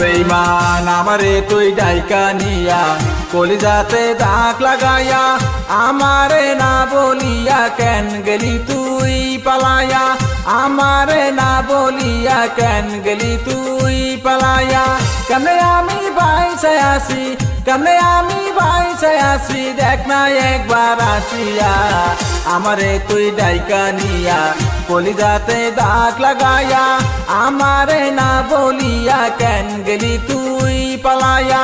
বেইমান, আমারে তুই ডাইকা নিয়া, কলিজাতে দাগ লাগাইয়া, আমারে না বলিয়া কেন গেলি তুই পালায়া আমারে না বলিয়া কেন গেলি তুই পালায়া কেমনে আমি বাইসে আসি কেমনে আমি বাইসে আসি দেখ না একবার আসিয়া, আমারে তুই ডাইকা নিয়া, কলিজাতে দাগ লাগায়া আমারে না বলিয়া কেন গেলি তুই পালায়া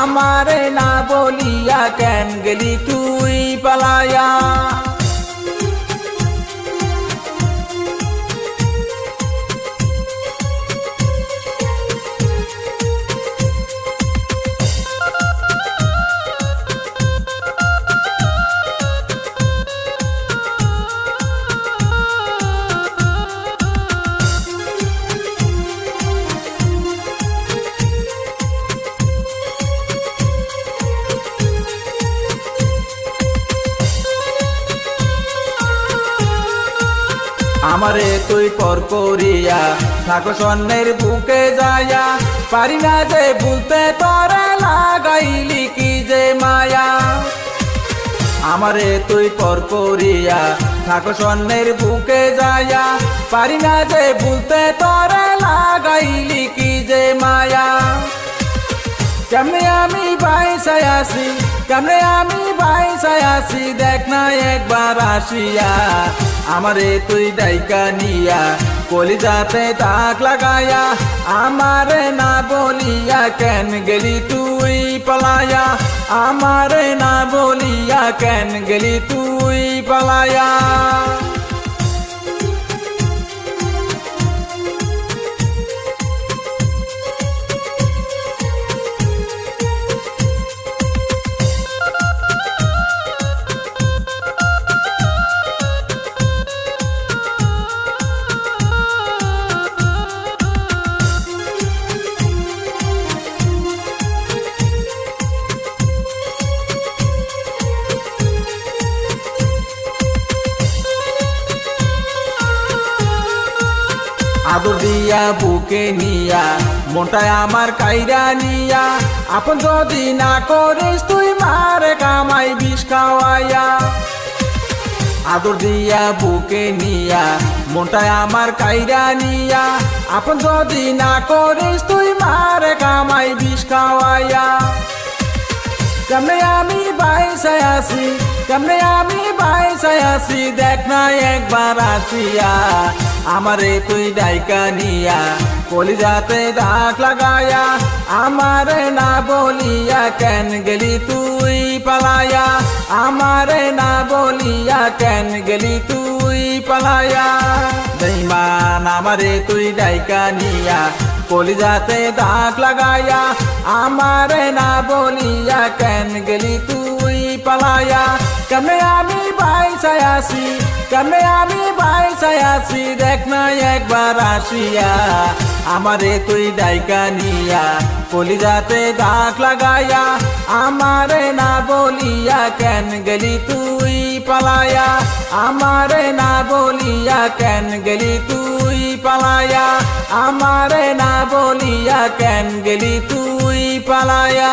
আমারে না বলিয়া কেন গেলি তুই পালায়া আমারে তুই পর করিয়া। থাকো স্বর্ণের বুকে যায়া পারি না যে বলতে তোরে লাগাইলি কি যে মায়া। আমারে তুই পর করিয়া থাকো স্বর্ণের বুকে যায়া পারি না যে বলতে তোরে লাগাইলি কি যে মায়া। কেমনে আমি বাইসায় আসি, কেমনে আমি বাইসায় আসি, দেখ না একবার আসিয়া। আমারে তুই ডাইকা নিয়া, কলিজাতে তাক লাগায়া, আমারে না বলিয়া কেন গেলি তুই পালায়া? আমারে না বলিয়া কেন গেলি তুই পালায়া? আদর দিয়া বুকে নিয়া মনটায় আমার কাইরা নিয়া। আপন যদি না করিস, তুই মারে কামাই বিষ খাওয়াইয়া। আদর দিয়া বুকে নিয়া মনটায় আমার কাইরা নিয়া। আপন যদি না করিস, তুই মারে কামাই বিষ খাওয়াইয়া। কেমনে আমি বাইসায় আসি কেমনে আমি বাইসায় আসি দেখ না একবার আসিয়া। আমারে তুই ডাইকা নিয়া, কলিজাতে দাগ লাগায়া, আমারে না বলিয়া কেন গেলি তুই পালায়া? আমারে না বলিয়া কেন গেলি তুই পালায়া? বেইমান আমারে তুই ডাইকা নিয়া, কলিজাতে দাগ লাগায়া, আমারে না বলিয়া কেন গেলি তুই পালায়া? কেমনে আমি বাইসায় আসি কেমনে আমি বাইসায় আসি দেখ না, একবার আসিয়া আমারে তুই ডাইকা নিয়া, কলিজাতে দাগ লাগায়া আমারে না বলিয়া কেন গেলি তুই পালায়া আমারে না বলিয়া কেন গেলি তুই পালায়া আমারে না বলিয়া কেন গেলি তুই পালায়া